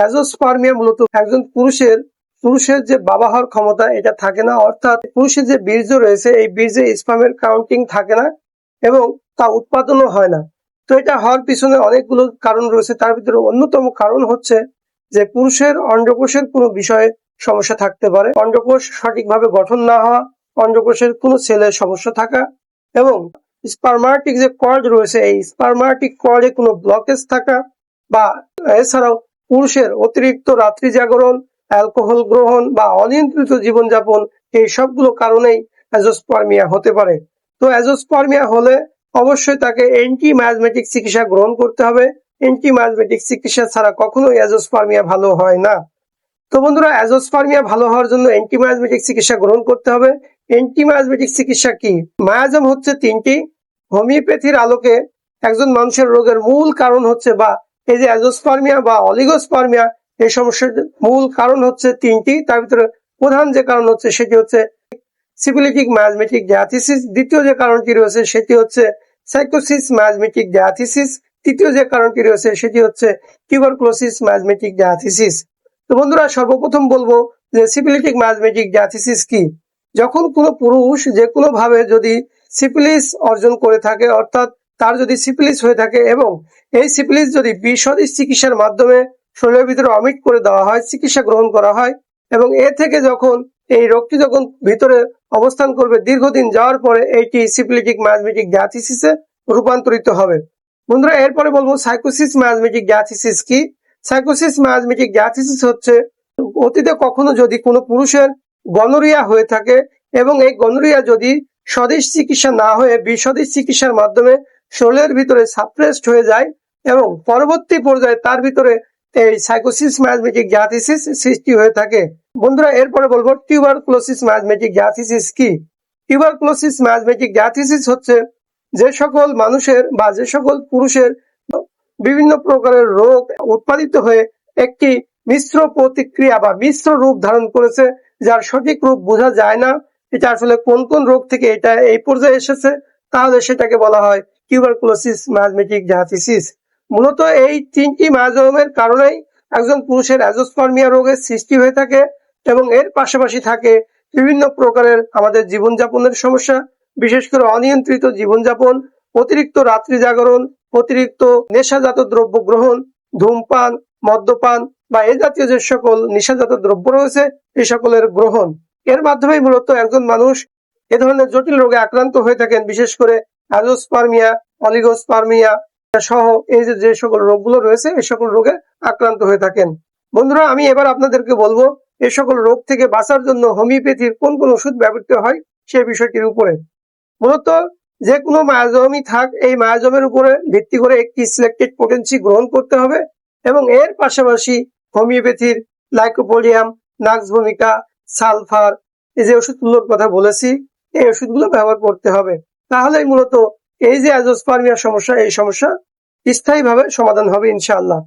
Azoospermia মূলত একজন পুরুষের পুরুষের যে বাবা হওয়ার ক্ষমতা এটা থাকে না, অর্থাৎ পুরুষের যে বীর্য রয়েছে, এই বীর্যে স্পামের কাউন্টিং থাকে না এবং তা উৎপাদনও হয় না। তো এটা হওয়ার পিছনে অনেকগুলো কারণ রয়েছে, তার ভিতরে অন্যতম কারণ হচ্ছে যে পুরুষের অন্ডকোষের কোনো বিষয়ে সমস্যা থাকতে পারে। অন্ডকোষ সঠিকভাবে গঠন না হওয়া, অন্ডকোষের কোনো সেলের সমস্যা থাকা এবং স্পারমাটিক যে কর্ড রয়েছে, এই স্পারমাটিক কর্ডে কোনো ব্লকেজ থাকা বা, এছাড়াও পুরুষের অতিরিক্ত রাত্রি জাগরণ, অ্যালকোহল গ্রহণ বা অনিয়ন্ত্রিত জীবনযাপন এই সবগুলো কারণেই অ্যাজোস্পার্মিয়া হতে পারে। তো অ্যাজোস্পার্মিয়া হলে অবশ্যই তাকে অ্যান্টি মায়াজমেটিক চিকিৎসা গ্রহণ করতে হবে। অ্যান্টি মায়াজমেটিক চিকিৎসা ছাড়া কখনোই অ্যাজোস্পার্মিয়া ভালো হয় না। তো বন্ধুরা, অ্যাজোস্পার্মিয়া ভালো হওয়ার জন্য অ্যান্টি মায়াজমেটিক চিকিৎসা গ্রহণ করতে হবে। অ্যান্টি মায়াজমেটিক চিকিৎসা কি? মায়াজম হচ্ছে তিনটি। হোমিওপ্যাথির আলোকে একজন মানুষের রোগের মূল কারণ হচ্ছে বা এই যে অ্যাজোস্পার্মিয়া বা অলিগোস্পার্মিয়া এই সমস্যার মূল কারণ হচ্ছে তিনটি। তার ভিতরে প্রধান যে কারণ হচ্ছে সেটি হচ্ছে সিপিলিটিক মায়াজমেটিক ডায়াথিসিস। দ্বিতীয় যে কারণটি রয়েছে সেটি হচ্ছে সাইকোসিস মায়াজমেটিক ডায়াথিসিস। তৃতীয় যে কারণটি রয়েছে সেটি হচ্ছে টিউবারকুলোসিস মায়াজমেটিক ডায়াথিসিস। তো বন্ধুরা, সর্বপ্রথম বলব যে সিপিলিটিক মায়াজমেটিক ডায়াথিসিস কি? যখন কোনো পুরুষ যে কোনো ভাবে যদি সিপিলিস অর্জন করে থাকে, অর্থাৎ তার যদি সিপিলিস হয়ে থাকে এবং এই সিপিলিস যদি বিশদিশ চিকিৎসার মাধ্যমে শরীরের ভিতরে অমিট করে দেওয়া হয়, চিকিৎসা গ্রহণ করা হয় এবং এ থেকে যখন এই রোগটি যখন ভিতরে অবস্থান করবে, দীর্ঘদিন যাওয়ার পরে এইটি সিপিলিটিক মায়াজমেটিক ডায়াথিসিসে রূপান্তরিত হবে। বন্ধুরা, এরপরে বলব সাইকোসিস মায়াজমেটিক ডায়াথিসিস কি? সাইকোসিস মায়াজমেটিক ডায়াথিসিস হচ্ছে অতীতে কখনো যদি কোনো পুরুষের গনোরিয়া হয়ে থাকে এবং এই গনোরিয়া যদি স্বদেশ চিকিৎসা না হয়ে বিস্বদেশ চিকিৎসার মাধ্যমে শরীরের ভিতরে সাপ্রেসড হয়ে যায় এবং পরবর্তী পর্যায়ে তার ভিতরে এই সাইকোসিস মায়াজমেটিক জাথিসিস সৃষ্টি হয়ে থাকে। বন্ধুরা, এরপরে বলব টিউবারকুলোসিস মায়াজমেটিক জাথিসিস কি? টিউবারকুলোসিস মায়াজমেটিক জাথিসিস হচ্ছে যে সকল মানুষের বা যে সকল পুরুষের বিভিন্ন প্রকারের রোগ উৎপাদিত হয়ে একটি মিশ্র প্রতিক্রিয়া বা মিশ্র রূপ ধারণ করেছে, যার সঠিক রূপ বোঝা যায় না। এটা আসলে কোন কোন রোগ থেকে এটা এই পর্যায়ে এসেছে? তাহলে সেটাকে বলা হয় টিউবারকুলোসিস মায়াজমেটিক জাথিসিস মূলত এই তিনটি মায়াজমের কারণেই একজন পুরুষের অ্যাজোস্পার্মিয়া রোগের সৃষ্টি হয়ে থাকে এবং এর পাশাপাশি থাকে বিভিন্ন প্রকারের আমাদের জীবনযাপনের সমস্যা, বিশেষ করে অনিয়ন্ত্রিত জীবনযাপন, অতিরিক্ত রাত্রি জাগরণ, অতিরিক্ত নেশাজাত দ্রব্য গ্রহণ, ধূমপান, মদ্যপান বা এ জাতীয় যে সকল নেশাজাত দ্রব্য রয়েছে এই সকলের গ্রহণ। এর মাধ্যমে মূলত একজন মানুষ এ ধরনের জটিল রোগে আক্রান্ত হয়ে থাকেন, বিশেষ করে অ্যাজোস্পার্মিয়া অলিগোস্পার্মিয়া সহ এই যে সকল রোগগুলো রয়েছে, এই সকল রোগে আক্রান্ত হয়ে থাকেন। বন্ধুরা, আমি এবার আপনাদেরকে বলব, এ সকল রোগ থেকে বাঁচার জন্য হোমিওপ্যাথির কোন কোন ওষুধ ব্যবহৃত হয় সেই বিষয়টির উপরে। মূলত যে কোনো মায়াজমই থাক, এই মায়াজমের উপরে ভিত্তি করে একটি সিলেক্টেড পোটেন্সি গ্রহণ করতে হবে এবং এর পাশাপাশি হোমিওপ্যাথির লাইকোপোলিয়াম নাক্স ভূমিকা সালফার, এই যে ওষুধগুলোর কথা বলেছি, এই ওষুধগুলো ব্যবহার করতে হবে। তাহলেই মূলত এই যে অ্যাজোস্পার্মিয়ার সমস্যা এই সমস্যা স্থায়ীভাবে সমাধান হবে ইনশাআল্লাহ।